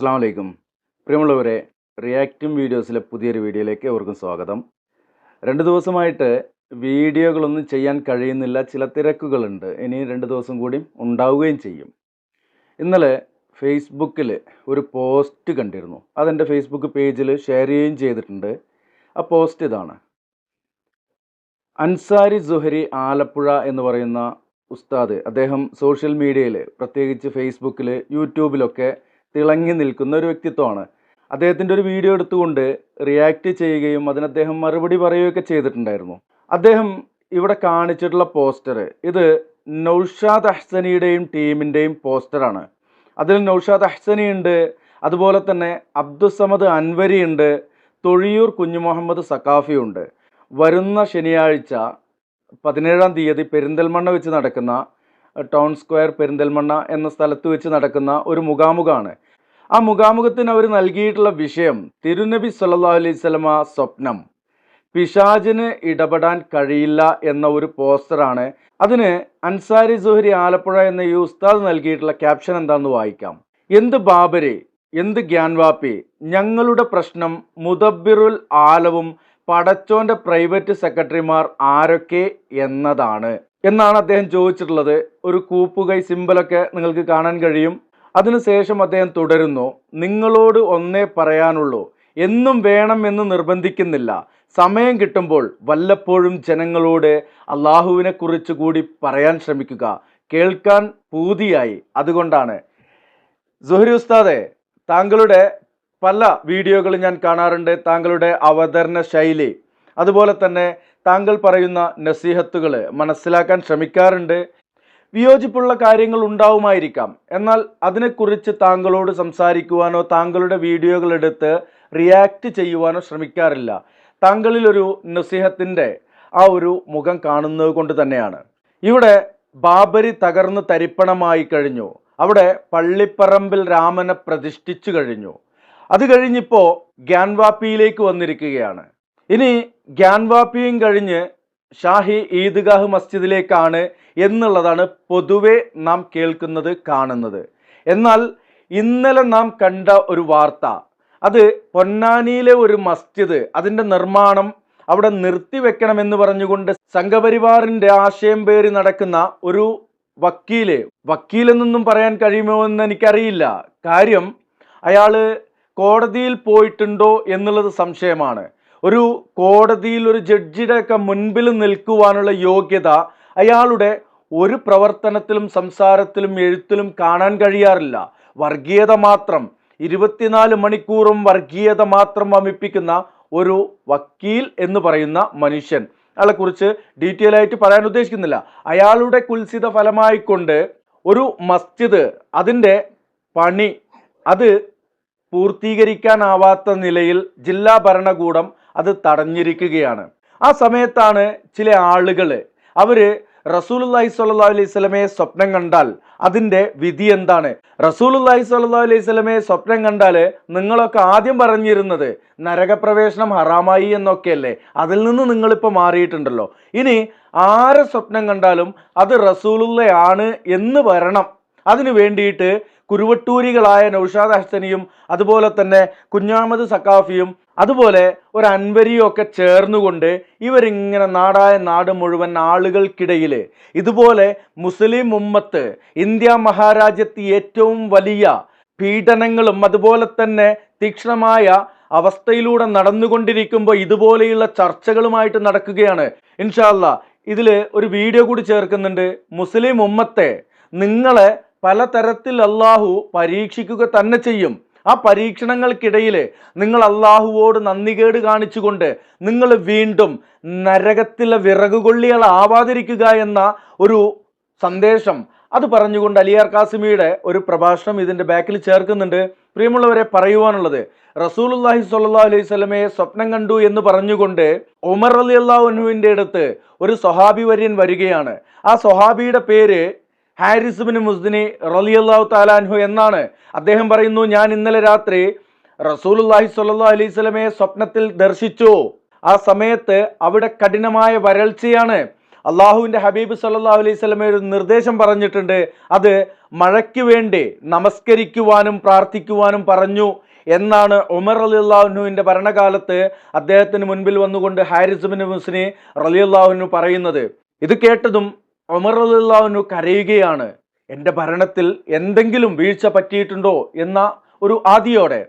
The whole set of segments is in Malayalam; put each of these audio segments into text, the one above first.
അസ്സാം വലൈക്കും പ്രിയമുള്ളവരെ റിയാക്റ്റിംഗ് വീഡിയോസിലെ പുതിയൊരു വീഡിയോയിലേക്ക് അവർക്കും സ്വാഗതം. രണ്ട് ദിവസമായിട്ട് വീഡിയോകളൊന്നും ചെയ്യാൻ കഴിയുന്നില്ല ചില തിരക്കുകളുണ്ട്. ഇനി രണ്ട് ദിവസം കൂടി ഉണ്ടാവുകയും ചെയ്യും. ഇന്നലെ ഫേസ്ബുക്കിൽ ഒരു പോസ്റ്റ് കണ്ടിരുന്നു. അതെന്റെ ഫേസ്ബുക്ക് പേജിൽ ഷെയർ ചെയ്യുകയും ചെയ്തിട്ടുണ്ട്. ആ പോസ്റ്റ് ഇതാണ്. അൻസാരി സുഹരി ആലപ്പുഴ എന്ന് പറയുന്ന ഉസ്താദ് അദ്ദേഹം സോഷ്യൽ മീഡിയയിൽ പ്രത്യേകിച്ച് ഫേസ്ബുക്കിൽ യൂട്യൂബിലൊക്കെ തിളങ്ങി നിൽക്കുന്ന ഒരു വ്യക്തിത്വമാണ്. അദ്ദേഹത്തിന്റെ ഒരു വീഡിയോ എടുത്തുകൊണ്ട് റിയാക്ട് ചെയ്യുകയും അതിന് അദ്ദേഹം മറുപടി പറയുകയൊക്കെ ചെയ്തിട്ടുണ്ടായിരുന്നു. അദ്ദേഹം ഇവിടെ കാണിച്ചിട്ടുള്ള പോസ്റ്റർ ഇത് നൗഷാദ് അഹ്സനിയുടെയും ടീമിന്റെയും പോസ്റ്ററാണ് അതിൽ നൗഷാദ് അഹ്സനി ഉണ്ട് അതുപോലെ തന്നെ അബ്ദുസമദ് അൻവരി ഉണ്ട് തൊഴിയൂർ കുഞ്ഞു മുഹമ്മദ് സക്കാഫി ഉണ്ട്. വരുന്ന ശനിയാഴ്ച പതിനേഴാം തീയതി പെരിന്തൽമണ്ണ വെച്ച് നടക്കുന്ന ടൗൺ സ്ക്വയർ പെരിന്തൽമണ്ണ എന്ന സ്ഥലത്ത് വെച്ച് നടക്കുന്ന ഒരു മുഖാമുഖമാണ് ആ മുഖാമുഖത്തിന് അവർ നൽകിയിട്ടുള്ള വിഷയം തിരുനബി സല്ലാ അലൈഹി സ്വലമ സ്വപ്നം. പിശാജിന് ഇടപെടാൻ കഴിയില്ല എന്ന ഒരു പോസ്റ്ററാണ്. അതിന് അൻസാരി സുഹരി ആലപ്പുഴ എന്ന ഈ ഉസ്താദ് നൽകിയിട്ടുള്ള ക്യാപ്ഷൻ എന്താണെന്ന് വായിക്കാം. എന്ത് ബാബരെ എന്ത് ഗ്യാൻവാപ്പി ഞങ്ങളുടെ പ്രശ്നം മുദബിറുൽ ആലവും പടച്ചോന്റെ പ്രൈവറ്റ് സെക്രട്ടറിമാർ ആരൊക്കെ എന്നതാണ്. എന്നാണ് അദ്ദേഹം ചോദിച്ചിട്ടുള്ളത്. ഒരു കൂപ്പുകൈ സിമ്പലൊക്കെ നിങ്ങൾക്ക് കാണാൻ കഴിയും. അതിനുശേഷം അദ്ദേഹം തുടരുന്നു. നിങ്ങളോട് ഒന്നേ പറയാനുള്ളൂ. എന്നും വേണം എന്ന് നിർബന്ധിക്കുന്നില്ല. സമയം കിട്ടുമ്പോൾ വല്ലപ്പോഴും ജനങ്ങളോട് അള്ളാഹുവിനെ കുറിച്ച് കൂടി പറയാൻ ശ്രമിക്കുക. കേൾക്കാൻ പൂതിയായി. അതുകൊണ്ടാണ്. സുഹരി ഉസ്താദെ താങ്കളുടെ പല വീഡിയോകളും ഞാൻ കാണാറുണ്ട്. താങ്കളുടെ അവതരണ ശൈലി. അതുപോലെ തന്നെ താങ്കൾ പറയുന്ന നസീഹത്തുകൾ മനസ്സിലാക്കാൻ ശ്രമിക്കാറുണ്ട്. വിയോജിപ്പുള്ള കാര്യങ്ങൾ ഉണ്ടാവുമായിരിക്കാം. എന്നാൽ അതിനെക്കുറിച്ച് താങ്കളോട് സംസാരിക്കുവാനോ താങ്കളുടെ വീഡിയോകൾ എടുത്ത് റിയാക്ട് ചെയ്യുവാനോ ശ്രമിക്കാറില്ല. താങ്കളിലൊരു നസീഹത്തിന്റെ ആ ഒരു മുഖം കാണുന്നത് കൊണ്ട് തന്നെയാണ്. ഇവിടെ ബാബരി തകർന്ന് തരിപ്പണമായി കഴിഞ്ഞു. അവിടെ പള്ളിപ്പറമ്പിൽ രാമനെ പ്രതിഷ്ഠിച്ചു കഴിഞ്ഞു. അത് കഴിഞ്ഞിപ്പോൾ ഗ്യാൻവാപ്പിയിലേക്ക് വന്നിരിക്കുകയാണ്. ഇനി ഗ്യാൻവാപ്പിയും കഴിഞ്ഞ് ഷാഹി ഈദ്ഗാഹ് മസ്ജിദിലേക്കാണ് എന്നുള്ളതാണ് പൊതുവെ നാം കേൾക്കുന്നത് കാണുന്നത്. എന്നാൽ ഇന്നലെ നാം കണ്ട ഒരു വാർത്ത. അത് പൊന്നാനിയിലെ ഒരു മസ്ജിദ് അതിന്റെ നിർമ്മാണം അവിടെ നിർത്തിവെക്കണമെന്ന് പറഞ്ഞുകൊണ്ട് സംഘപരിവാറിന്റെ ആശയം പേറി നടക്കുന്ന ഒരു വക്കീൽ വക്കീലെന്നൊന്നും പറയാൻ കഴിയുമോ എന്ന് എനിക്കറിയില്ല. കാര്യം അയാൾ കോടതിയിൽ പോയിട്ടുണ്ടോ എന്നുള്ളത് സംശയമാണ്. ഒരു കോടതിയിൽ ഒരു ജഡ്ജിയുടെ ഒക്കെ മുൻപിൽ നിൽക്കുവാനുള്ള യോഗ്യത അയാളുടെ ഒരു പ്രവർത്തനത്തിലും സംസാരത്തിലും എഴുത്തിലും കാണാൻ കഴിയാറില്ല. വർഗീയത മാത്രം. ഇരുപത്തിനാല് മണിക്കൂറും വർഗീയത മാത്രം വമിപ്പിക്കുന്ന ഒരു വക്കീൽ എന്ന് പറയുന്ന മനുഷ്യൻ. അയാളെ കുറിച്ച് ഡീറ്റെയിൽ ആയിട്ട് പറയാൻ ഉദ്ദേശിക്കുന്നില്ല. അയാളുടെ കുൽസിത ഫലമായിക്കൊണ്ട് ഒരു മസ്ജിദ് അതിന്റെ പണി അത് പൂർത്തീകരിക്കാനാവാത്ത നിലയിൽ ജില്ലാ ഭരണകൂടം അത് തടഞ്ഞിരിക്കുകയാണ്. ആ സമയത്താണ് ചില ആളുകൾ അവർ റസൂലുല്ലാഹി സ്വല്ലാ അലൈഹി സ്വലമയെ സ്വപ്നം കണ്ടാൽ അതിന്റെ വിധി എന്താണ്? റസൂലുല്ലാഹി സ്വല്ലാ അലൈഹി സ്വലമയെ സ്വപ്നം കണ്ടാൽ നിങ്ങളൊക്കെ ആദ്യം പറഞ്ഞിരുന്നത് നരകപ്രവേശനം ഹറാമായി എന്നൊക്കെയല്ലേ? അതിൽ നിന്ന് നിങ്ങളിപ്പോൾ മാറിയിട്ടുണ്ടല്ലോ. ഇനി ആരെ സ്വപ്നം കണ്ടാലും അത് റസൂലുള്ളയാണ് എന്ന് വരണം. അതിനു വേണ്ടിയിട്ട് കുരുവട്ടൂരികളായ നൌഷാദ് അഷ്തനിയും അതുപോലെ തന്നെ കുഞ്ഞാമത് സക്കാഫിയും അതുപോലെ ഒരു അൻവരിയും ഒക്കെ ചേർന്നുകൊണ്ട് ഇവരിങ്ങനെ നാടായ നാട് മുഴുവൻ ആളുകൾക്കിടയിൽ ഇതുപോലെ മുസ്ലിം ഉമ്മത്ത് ഇന്ത്യ മഹാരാജ്യത്ത് ഏറ്റവും വലിയ പീഡനങ്ങളും അതുപോലെ തന്നെ തീക്ഷണമായ അവസ്ഥയിലൂടെ നടന്നുകൊണ്ടിരിക്കുമ്പോൾ ഇതുപോലെയുള്ള ചർച്ചകളുമായിട്ട് നടക്കുകയാണ്. ഇൻഷാല്ല ഇതിൽ ഒരു വീഡിയോ കൂടി ചേർക്കുന്നുണ്ട്. മുസ്ലിം ഉമ്മത്തെ നിങ്ങളെ പലതരത്തിൽ അള്ളാഹു പരീക്ഷിക്കുക തന്നെ ചെയ്യും. ആ പരീക്ഷണങ്ങൾക്കിടയിൽ നിങ്ങൾ അള്ളാഹുവോട് നന്ദികേട് കാണിച്ചുകൊണ്ട് നിങ്ങൾ വീണ്ടും നരകത്തിലെ വിറകുകൊള്ളികളാവാതിരിക്കുക എന്ന ഒരു സന്ദേശം. അത് പറഞ്ഞുകൊണ്ട് അലിയാർ കാസിമിയുടെ ഒരു പ്രഭാഷണം ഇതിന്റെ ബാക്കിൽ ചേർക്കുന്നുണ്ട്. പ്രിയമുള്ളവരെ പറയുവാനുള്ളത് റസൂലുല്ലാഹി സ്വല്ലാ അലൈഹി സ്വലമയെ സ്വപ്നം കണ്ടു എന്ന് പറഞ്ഞുകൊണ്ട് ഉമർ അലി അള്ളാഹുനുവിന്റെ അടുത്ത് ഒരു സ്വഹാബി വര്യൻ വരികയാണ്. ആ സ്വഹാബിയുടെ പേര് ഹാരിസ് ബിൻ മുസ്ദിനി റലിയല്ലാഹു താലാൻഹു എന്നാണ്. അദ്ദേഹം പറയുന്നു ഞാൻ ഇന്നലെ രാത്രി റസൂലുല്ലാഹി സ്വല്ലാ അലൈഹി സ്വലമയെ സ്വപ്നത്തിൽ ദർശിച്ചു. ആ സമയത്ത് അവിടെ കഠിനമായ വരൾച്ചയാണ്. അള്ളാഹുവിന്റെ ഹബീബ് സല്ലാ അലൈഹി സ്വലമ ഒരു നിർദ്ദേശം പറഞ്ഞിട്ടുണ്ട്. അത് മഴയ്ക്ക് വേണ്ടി നമസ്കരിക്കുവാനും പ്രാർത്ഥിക്കുവാനും പറഞ്ഞു. എന്നാണ് ഉമർ അലി അള്ളാഹുനുവിന്റെ ഭരണകാലത്ത് അദ്ദേഹത്തിന് മുൻപിൽ വന്നുകൊണ്ട് ഹാരിസ് ബിൻ റലി അള്ളാഹുനു പറയുന്നത്. ഇത് കേട്ടതും ഉമർ റലിയുള്ളാഹുനു കരയുകയാണ് എന്റെ ഭരണത്തിൽ എന്തെങ്കിലും വീഴ്ച പറ്റിയിട്ടുണ്ടോ? എന്ന ഒരു ആദിയോടെ.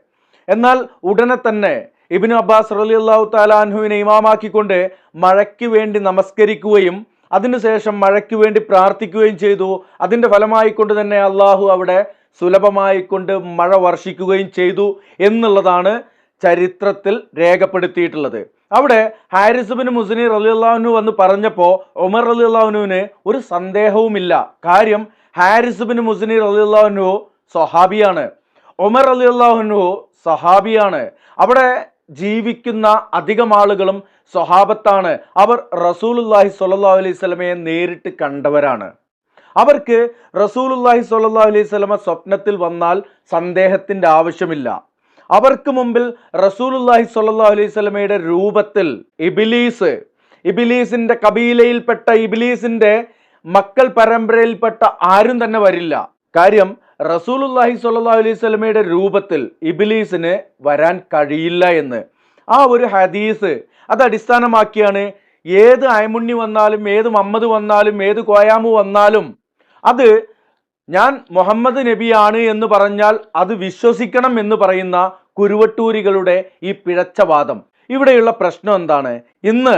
എന്നാൽ ഉടനെ തന്നെ ഇബിന് അബ്ബാസ് റലിയല്ലാഹു താലാൻഹുവിനെ ഇമാമാക്കിക്കൊണ്ട് മഴയ്ക്ക് വേണ്ടി നമസ്കരിക്കുകയും അതിനുശേഷം മഴയ്ക്ക് വേണ്ടി പ്രാർത്ഥിക്കുകയും ചെയ്തു. അതിന്റെ ഫലമായിക്കൊണ്ട് തന്നെ അള്ളാഹു അവിടെ സുലഭമായിക്കൊണ്ട് മഴ വർഷിക്കുകയും ചെയ്തു എന്നുള്ളതാണ് ചരിത്രത്തിൽ രേഖപ്പെടുത്തിയിട്ടുള്ളത്. അവിടെ ഹാരിസ് ബിൻ മുസ്നി റലിയുള്ളാഹുനു വന്ന് പറഞ്ഞപ്പോൾ ഉമർ റലിയുള്ളാഹുനുവിന് ഒരു സന്ദേഹവുമില്ല. കാര്യം ഹാരിസ് ബിൻ മുസ്നി റലിയുള്ളാഹുനു സ്വഹാബിയാണ്. ഉമർ റലിയുള്ളാഹുനു സഹാബിയാണ് അവിടെ ജീവിക്കുന്ന അധികം ആളുകളും സ്വഹാബത്താണ്. അവർ റസൂലുല്ലാഹി സ്വല്ലല്ലാഹു അലൈഹി സ്വലമയെ നേരിട്ട് കണ്ടവരാണ്. അവർക്ക് റസൂലുല്ലാഹി സ്വല്ലല്ലാഹു അലൈഹി സ്വലമ സ്വപ്നത്തിൽ വന്നാൽ സന്ദേഹത്തിന്റെ ആവശ്യമില്ല. അവർക്ക് മുമ്പിൽ റസൂലുല്ലാഹി സ്വല്ലാ അലൈഹി സ്വലമയുടെ രൂപത്തിൽ ഇബിലീസ് ഇബിലീസിന്റെ കബീലയിൽപ്പെട്ട ഇബിലീസിന്റെ മക്കൾ പരമ്പരയിൽപ്പെട്ട ആരും തന്നെ വരില്ല. കാര്യം റസൂലുല്ലാഹി സ്വല്ലാ അലൈഹി സ്വലമയുടെ രൂപത്തിൽ ഇബിലീസിന് വരാൻ കഴിയില്ല എന്ന്. ആ ഒരു ഹദീസ് അത് അടിസ്ഥാനമാക്കിയാണ് ഏത് അയമുണ്ണി വന്നാലും ഏത് മമ്മദ് വന്നാലും ഏത് കോയാമു വന്നാലും അത് ഞാൻ മുഹമ്മദ് നബിയാണ് എന്ന് പറഞ്ഞാൽ അത് വിശ്വസിക്കണം എന്ന് പറയുന്ന കുരുവട്ടൂരികളുടെ ഈ പിഴച്ചവാദം. ഇവിടെയുള്ള പ്രശ്നം എന്താണ്? ഇന്ന്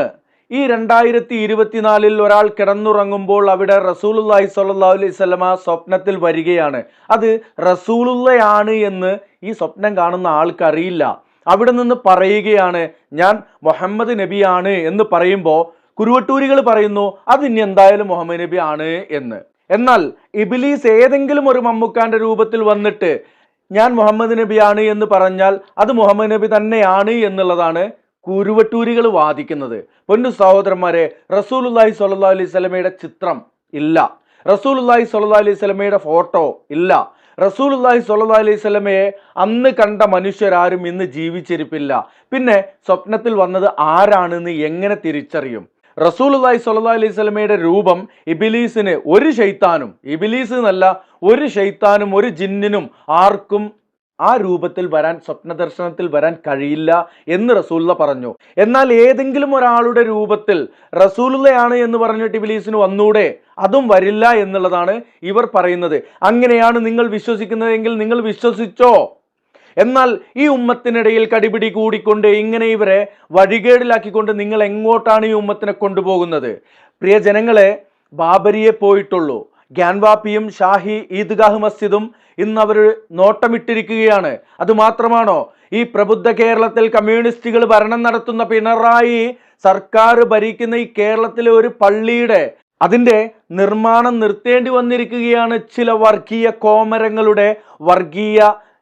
ഈ രണ്ടായിരത്തി ഇരുപത്തിനാലിൽ ഒരാൾ കിടന്നുറങ്ങുമ്പോൾ അവിടെ റസൂലുല്ലാഹി സ്വല്ലല്ലാഹു അലൈഹി സ്വലമ സ്വപ്നത്തിൽ വരികയാണ്. അത് റസൂലുള്ളയാണ് എന്ന് ഈ സ്വപ്നം കാണുന്ന ആൾക്കറിയില്ല. അവിടെ നിന്ന് പറയുകയാണ് ഞാൻ മുഹമ്മദ് നബിയാണ് എന്ന് പറയുമ്പോൾ കുരുവട്ടൂരികൾ പറയുന്നു അത് ഇനി എന്തായാലും മുഹമ്മദ് നബി ആണ് എന്ന്. എന്നാൽ ഇബിലീസ് ഏതെങ്കിലും ഒരു മമ്മുക്കാന്റെ രൂപത്തിൽ വന്നിട്ട് ഞാൻ മുഹമ്മദ് നബിയാണ് എന്ന് പറഞ്ഞാൽ അത് മുഹമ്മദ് നബി തന്നെയാണ് എന്നുള്ളതാണ് കുരുവട്ടൂരികൾ വാദിക്കുന്നത്. പൊന്നു സഹോദരന്മാരെ റസൂലുല്ലാഹി സല്ലാ അലൈഹി സ്വലമയുടെ ചിത്രം ഇല്ല. റസൂലുല്ലാഹി സല്ലാ അലൈഹി സ്വലമയുടെ ഫോട്ടോ ഇല്ല. റസൂലുല്ലാഹി സല്ലാ അലൈഹി സ്വലമയെ അന്ന് കണ്ട മനുഷ്യരാരും ഇന്ന് ജീവിച്ചിരിപ്പില്ല. പിന്നെ സ്വപ്നത്തിൽ വന്നത് ആരാണെന്ന് എങ്ങനെ തിരിച്ചറിയും? റസൂലുല്ലാഹി സല്ലാ അലൈഹി സ്വലമയുടെ രൂപം ഇബിലീസിന് ഒരു ഷെയ്ത്താനും ഇബിലീസ് എന്നല്ല ഒരു ഷെയ്ത്താനും ഒരു ജിന്നിനും ആർക്കും ആ രൂപത്തിൽ വരാൻ സ്വപ്നദർശനത്തിൽ വരാൻ കഴിയില്ല എന്ന് റസൂല്ല പറഞ്ഞു. എന്നാൽ ഏതെങ്കിലും ഒരാളുടെ രൂപത്തിൽ റസൂലുള്ളയാണ് എന്ന് പറഞ്ഞിട്ട് ഇബിലീസിന് വന്നൂടെ അതും വരില്ല എന്നുള്ളതാണ് ഇവർ പറയുന്നത്. അങ്ങനെയാണ് നിങ്ങൾ വിശ്വസിക്കുന്നതെങ്കിൽ നിങ്ങൾ വിശ്വസിച്ചോ? എന്നാൽ ഈ ഉമ്മത്തിനിടയിൽ കടിപിടി കൂടിക്കൊണ്ട് ഇങ്ങനെ ഇവരെ വഴികേടിലാക്കിക്കൊണ്ട് നിങ്ങൾ എങ്ങോട്ടാണ് ഈ ഉമ്മത്തിനെ കൊണ്ടുപോകുന്നത്? പ്രിയ ജനങ്ങളെ ബാബരിയെ പോയിട്ടുള്ളൂ. ഗ്യാൻവാപ്പിയും ഷാഹി ഈദ്ഗാഹ് മസ്ജിദും ഇന്ന് അവർ നോട്ടമിട്ടിരിക്കുകയാണ്. അതുമാത്രമാണോ? ഈ പ്രബുദ്ധ കേരളത്തിൽ കമ്മ്യൂണിസ്റ്റുകൾ ഭരണം നടത്തുന്ന പിണറായി സർക്കാർ ഭരിക്കുന്ന ഈ കേരളത്തിലെ ഒരു പള്ളിയുടെ അതിന്റെ നിർമ്മാണം നിർത്തേണ്ടി വന്നിരിക്കുകയാണ് ചില വർഗീയ കോമരങ്ങളുടെ വർഗീയ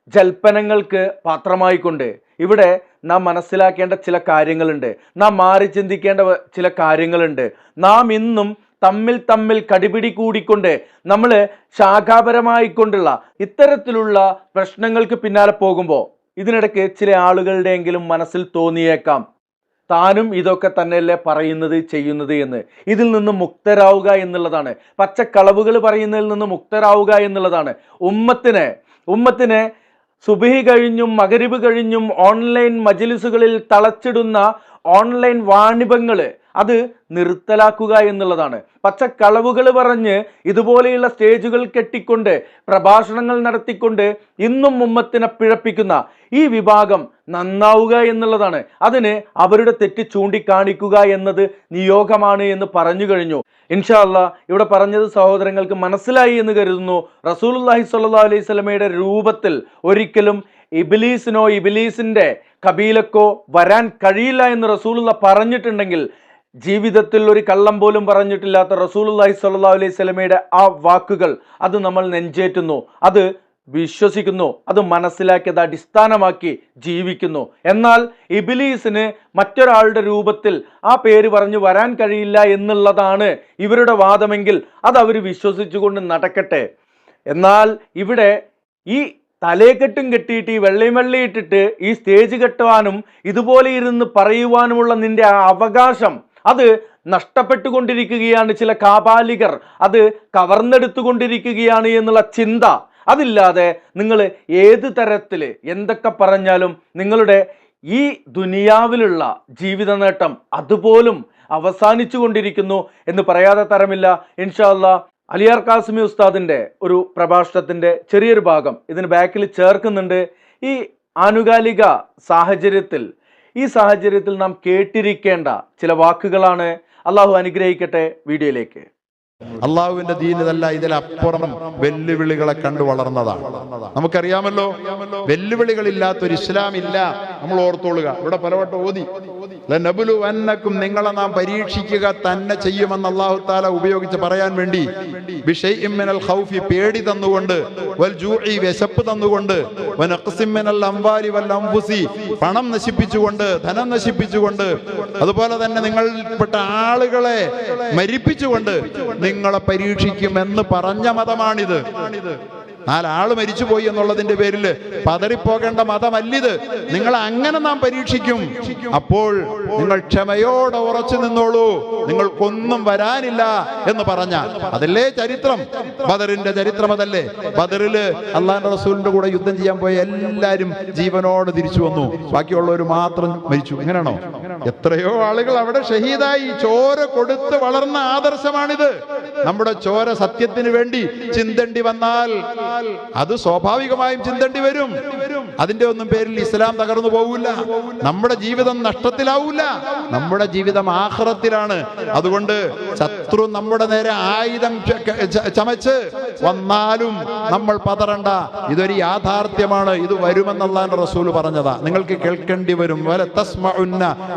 ജൽപ്പനങ്ങൾക്ക് പാത്രമായിക്കൊണ്ട് ഇവിടെ നാം മനസ്സിലാക്കേണ്ട ചില കാര്യങ്ങളുണ്ട്. നാം മാറി ചിന്തിക്കേണ്ട ചില കാര്യങ്ങളുണ്ട്. നാം ഇന്നും തമ്മിൽ തമ്മിൽ കടിപിടി കൂടിക്കൊണ്ട് നമ്മൾ ശാഖാപരമായിക്കൊണ്ടുള്ള ഇത്തരത്തിലുള്ള പ്രശ്നങ്ങൾക്ക് പിന്നാലെ പോകുമ്പോൾ ഇതിനിടയ്ക്ക് ചില ആളുകളുടെയെങ്കിലും മനസ്സിൽ തോന്നിയേക്കാം. താനും ഇതൊക്കെ തന്നെയല്ലേ പറയുന്നത് ചെയ്യുന്നത് എന്ന്. ഇതിൽ നിന്ന് മുക്തരാവുക എന്നുള്ളതാണ്. പച്ചക്കളവുകൾ പറയുന്നതിൽ നിന്ന് മുക്തരാവുക എന്നുള്ളതാണ്. ഉമ്മത്തിനെ ഉമ്മത്തിനെ സുബഹി കഴിഞ്ഞും മകരിബ് കഴിഞ്ഞും ഓൺലൈൻ മജിലിസുകളിൽ തളച്ചിടുന്ന ഓൺലൈൻ വാണിഭങ്ങൾ അത് നിർത്തലാക്കുക എന്നുള്ളതാണ്. പച്ചക്കളവുകൾ പറഞ്ഞ് ഇതുപോലെയുള്ള സ്റ്റേജുകൾ കെട്ടിക്കൊണ്ട് പ്രഭാഷണങ്ങൾ നടത്തിക്കൊണ്ട് ഇന്നും ഉമ്മത്തിനെ പിഴപ്പിക്കുന്ന ഈ വിഭാഗം നന്നാവുക എന്നുള്ളതാണ്. അതിന് അവരുടെ തെറ്റ് ചൂണ്ടിക്കാണിക്കുക എന്നത് നിയോഗമാണ് എന്ന് പറഞ്ഞു കഴിഞ്ഞു. ഇൻഷാല്ല ഇവിടെ പറഞ്ഞത് സഹോദരങ്ങൾക്ക് മനസ്സിലായി എന്ന് കരുതുന്നു. റസൂൽ റസൂലുള്ളാഹി സ്വല്ലാ അലൈഹി സ്വലമയുടെ രൂപത്തിൽ ഒരിക്കലും ഇബിലീസിനോ ഇബിലീസിന്റെ കബീലക്കോ വരാൻ കഴിയില്ല എന്ന് റസൂലുള്ള പറഞ്ഞിട്ടുണ്ടെങ്കിൽ ജീവിതത്തിൽ ഒരു കള്ളം പോലും പറഞ്ഞിട്ടില്ലാത്ത റസൂലുള്ളാഹി സ്വല്ലല്ലാഹു അലൈഹി സ്വലമയുടെ ആ വാക്കുകൾ അത് നമ്മൾ നെഞ്ചേറ്റുന്നു. അത് വിശ്വസിക്കുന്നു. അത് മനസ്സിലാക്കി അത് അടിസ്ഥാനമാക്കി ജീവിക്കുന്നു. എന്നാൽ ഇബിലീസിന് മറ്റൊരാളുടെ രൂപത്തിൽ ആ പേര് പറഞ്ഞു വരാൻ കഴിയില്ല എന്നുള്ളതാണ് ഇവരുടെ വാദമെങ്കിൽ അത് അവർ വിശ്വസിച്ചുകൊണ്ട് നടക്കട്ടെ. എന്നാൽ ഇവിടെ ഈ തലേക്കെട്ടും കെട്ടിയിട്ട് ഈ വെള്ളയും വെള്ളയിട്ടിട്ട് ഈ സ്റ്റേജ് കെട്ടുവാനും ഇതുപോലെ ഇരുന്ന് പറയുവാനുമുള്ള നിന്റെ ആ അവകാശം അത് നഷ്ടപ്പെട്ടുകൊണ്ടിരിക്കുകയാണ് ചില കാപാലികർ. അത് കവർന്നെടുത്തുകൊണ്ടിരിക്കുകയാണ് എന്നുള്ള ചിന്ത. അതില്ലാതെ നിങ്ങൾ ഏത് തരത്തിൽ എന്തൊക്കെ പറഞ്ഞാലും നിങ്ങളുടെ ഈ ദുനിയാവിലുള്ള ജീവിത നേട്ടം അതുപോലും അവസാനിച്ചു കൊണ്ടിരിക്കുന്നു എന്ന് പറയാതെ തരമില്ല. ഇൻഷാല്ല അലിയാർ കാസിമി ഉസ്താദിന്റെ ഒരു പ്രഭാഷണത്തിന്റെ ചെറിയൊരു ഭാഗം ഇതിന് ബാക്കിൽ ചേർക്കുന്നുണ്ട്. ഈ ആനുകാലിക സാഹചര്യത്തിൽ ഈ സാഹചര്യത്തിൽ നാം കേട്ടിരിക്കേണ്ട ചില വാക്കുകളാണ്. അള്ളാഹു അനുഗ്രഹിക്കട്ടെ വീഡിയോയിലേക്ക്. അള്ളാഹുവിന്റെ ദീനിതല്ല ഇതിലപ്പുറം വെല്ലുവിളികളെ കണ്ടു വളർന്നതാണ്. നമുക്കറിയാമല്ലോ വെല്ലുവിളികളില്ലാത്ത ഒരു ഇസ്ലാം ഇല്ല നമ്മൾ ഓർത്തോളുക ഇവിടെ പലവട്ടം ഓതി. ലനബുലു വന്നക്കും നിങ്ങളെ നാം പരീക്ഷിക്കുക തന്നെ ചെയ്യുമെന്ന് അള്ളാഹു താല ഉപയോഗിച്ച് പറയാൻ വേണ്ടി ബിഷൈഇം മിനൽ ഖൗഫി പേടി തന്നുകൊണ്ട് വൽ ജൂഇ വിശപ്പ് തന്നുകൊണ്ട് വനഖ്സിം മിനൽ അംവാലി വൽ അംബുസി പണം നശിപ്പിച്ചുകൊണ്ട് ധനം നശിപ്പിച്ചുകൊണ്ട് അതുപോലെ തന്നെ നിങ്ങളിൽപ്പെട്ട ആളുകളെ മരിപ്പിച്ചുകൊണ്ട് നിങ്ങളെ പരീക്ഷിക്കുമെന്ന് പറഞ്ഞ മതമാണിത്. നാലാൾ മരിച്ചുപോയി എന്നുള്ളതിന്റെ പേരിൽ പതറിപ്പോകേണ്ട മതമല്ലിത്. നിങ്ങൾ അങ്ങനെ നാം പരീക്ഷിക്കും. അപ്പോൾ നിങ്ങൾ ക്ഷമയോടെ ഉറച്ചു നിന്നോളൂ. നിങ്ങൾക്കൊന്നും വരാനില്ല എന്ന് പറഞ്ഞ അതല്ലേ ചരിത്രം? ബദറിന്റെ ചരിത്രം അതല്ലേ? ബദറിൽ അള്ളാഹിന്റെ റസൂലിന്റെ കൂടെ യുദ്ധം ചെയ്യാൻ പോയ എല്ലാവരും ജീവനോടെ തിരിച്ചു വന്നു. ബാക്കിയുള്ളവർ മാത്രം മരിച്ചു. എങ്ങനെയാണോ? എത്രയോ ആളുകൾ അവിടെ ഷഹീദായി. ചോര കൊടുത്ത് വളർന്ന ആദർശമാണിത്. നമ്മുടെ ചോര സത്യത്തിന് വേണ്ടി ചിന്തണ്ടി വന്നാൽ അത് സ്വാഭാവികമായും ചിന്തേണ്ടി വരും. അതിന്റെ ഒന്നും പേരിൽ ഇസ്ലാം തകർന്നു പോകില്ല നമ്മുടെ ജീവിതം നഷ്ടത്തിലാവില്ല. നമ്മുടെ ജീവിതം ആഹ്റത്തിലാണ്. അതുകൊണ്ട് ശത്രു നമ്മുടെ നേരെ ആയുധം ചമച്ച് വന്നാലും നമ്മൾ പതറണ്ട. ഇതൊരു യാഥാർത്ഥ്യമാണ്. ഇത് വരുമെന്നല്ലാൻ റസൂൽ പറഞ്ഞതാ. നിങ്ങൾക്ക് കേൾക്കേണ്ടി വരും.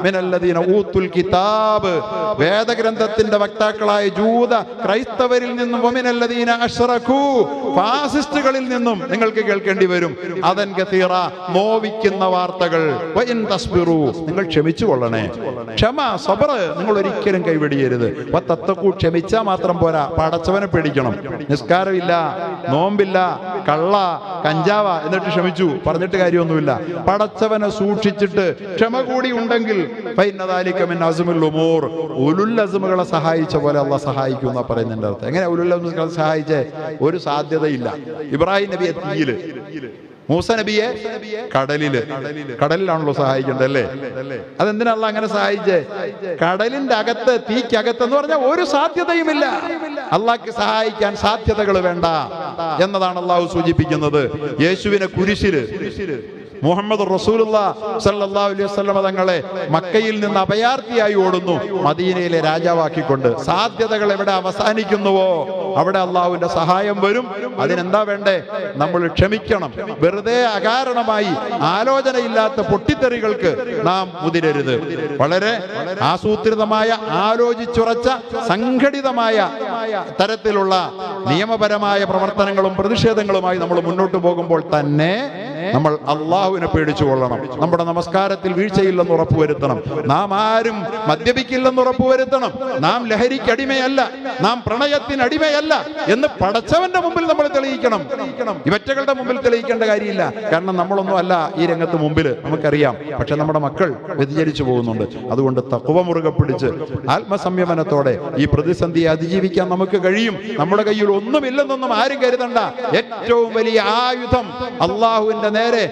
മിനല്ലദീന കിതാബ്. വേദഗ്രന്ഥത്തിന്റെ വക്താക്കളായ ജൂത ക്രൈസ്തവരിൽ നിന്നും ഫാസിസ്റ്റുകളിൽ നിന്നും നിങ്ങൾക്ക് കേൾക്കേണ്ടി വരും. അതൻ ഗതീറ നോവിക്കുന്ന വാർത്തകൾ. നിങ്ങൾ ക്ഷമിച്ചു കൊള്ളണേ. ക്ഷമ സബർ നിങ്ങൾ ഒരിക്കലും കൈവെടിയരുത്. തത്തക്കൂ ക്ഷമിച്ചാ മാത്രം പോരാ. പടച്ചവനെ പേടിക്കണം. നിസ്കാരമില്ല നോമ്പില്ല കള്ള കഞ്ചാവ എന്നിട്ട് ക്ഷമിച്ചു. പറഞ്ഞിട്ട് കാര്യമൊന്നുമില്ല. പടച്ചവനെ സൂക്ഷിച്ചിട്ട് ക്ഷമ കൂടി ഉണ്ടെങ്കിൽ ഉലുല്ലസുമുകളെ സഹായിച്ച പോലെ അള്ള സഹായിക്കും എന്നാ പറയുന്നതിന്റെ അർത്ഥം. എങ്ങനെ ഉലുൽ അസ്മുകളെ സഹായിച്ചേ? ഒരു സാധ്യതയില്ല. ഇബ്രാഹിം നബിയെ തീയിൽ. മൂസ നബിയെ കടലിൽ. കടലിലാണല്ലോ സഹായിക്കേണ്ടത് അല്ലേ അതെന്തിനാണല്ലോ അങ്ങനെ സഹായിച്ചേ? കടലിന്റെ അകത്ത് തീക്കകത്ത് എന്ന് പറഞ്ഞാൽ ഒരു സാധ്യതയുമില്ല. അള്ളാഹ്ക്ക് സഹായിക്കാൻ സാധ്യതകൾ വേണ്ട എന്നതാണ് അള്ളാഹു സൂചിപ്പിക്കുന്നത്. യേശുവിനെ കുരിശിൽ മുഹമ്മദ് റസൂലുള്ള അലൈഹി തങ്ങളെ മക്കയിൽ നിന്ന് അഭയാർത്ഥിയായി ഓടുന്നു മദീനയിലെ രാജാവാക്കിക്കൊണ്ട്. സാധ്യതകൾ എവിടെ അവസാനിക്കുന്നുവോ? അവിടെ അള്ളാഹുവിന്റെ സഹായം വരും. അതിനെന്താ വേണ്ടേ? നമ്മൾ ക്ഷമിക്കണം. വെറുതെ അകാരണമായി ആലോചനയില്ലാത്ത പൊട്ടിത്തെറികൾക്ക് നാം മുതിരരുത്. വളരെ ആസൂത്രിതമായ ആലോചിച്ചുറച്ച സംഘടിതമായ തരത്തിലുള്ള നിയമപരമായ പ്രവർത്തനങ്ങളും പ്രതിഷേധങ്ങളുമായി നമ്മൾ മുന്നോട്ട് പോകുമ്പോൾ തന്നെ നമ്മൾ അള്ളാഹുവിനെ പേടിച്ചു കൊള്ളണം. നമ്മുടെ നമസ്കാരത്തിൽ വീഴ്ചയില്ലെന്ന് ഉറപ്പുവരുത്തണം. നാം ആരും മദ്യപിക്കില്ലെന്ന് ഉറപ്പുവരുത്തണം. നാം ലഹരിക്ക് അടിമയല്ല. നാം പ്രണയത്തിന് അടിമയല്ല എന്ന് പടച്ചവന്റെ മുമ്പിൽ നമ്മൾ തെളിയിക്കണം. ഇവറ്റകളുടെ മുമ്പിൽ തെളിയിക്കേണ്ട കാര്യമില്ല. കാരണം നമ്മളൊന്നും അല്ല ഈ രംഗത്ത് മുമ്പിൽ നമുക്കറിയാം. പക്ഷെ നമ്മുടെ മക്കൾ വ്യതിചരിച്ചു പോകുന്നുണ്ട്. അതുകൊണ്ട് തക്കുവ മുറുകെ പിടിച്ച് ആത്മസംയമനത്തോടെ ഈ പ്രതിസന്ധിയെ അതിജീവിക്കാൻ നമുക്ക് കഴിയും. നമ്മുടെ കയ്യിൽ ഒന്നുമില്ലെന്നൊന്നും ആരും കരുതണ്ട. ഏറ്റവും വലിയ ആയുധം അള്ളാഹുവിന്റെ നേരെ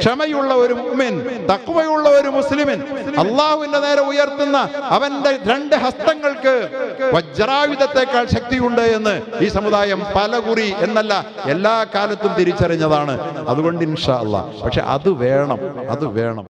ക്ഷമയുള്ള ഒരു മുഅ്മിൻ തഖ്വയുള്ള ഒരു മുസ്ലിമിൻ. അള്ളാഹുവിന്റെ നേരെ ഉയർത്തുന്ന അവന്റെ രണ്ട് ഹസ്തങ്ങൾക്ക് വജ്രായുധത്തെക്കാൾ ശക്തിയുണ്ട് എന്ന് ഈ സമുദായം പലകുറി എന്നല്ല എല്ലാ കാലത്തും തിരിച്ചറിഞ്ഞതാണ്. അതുകൊണ്ട് ഇൻഷാ അള്ളാഹ് പക്ഷെ അത് വേണം അത് വേണം.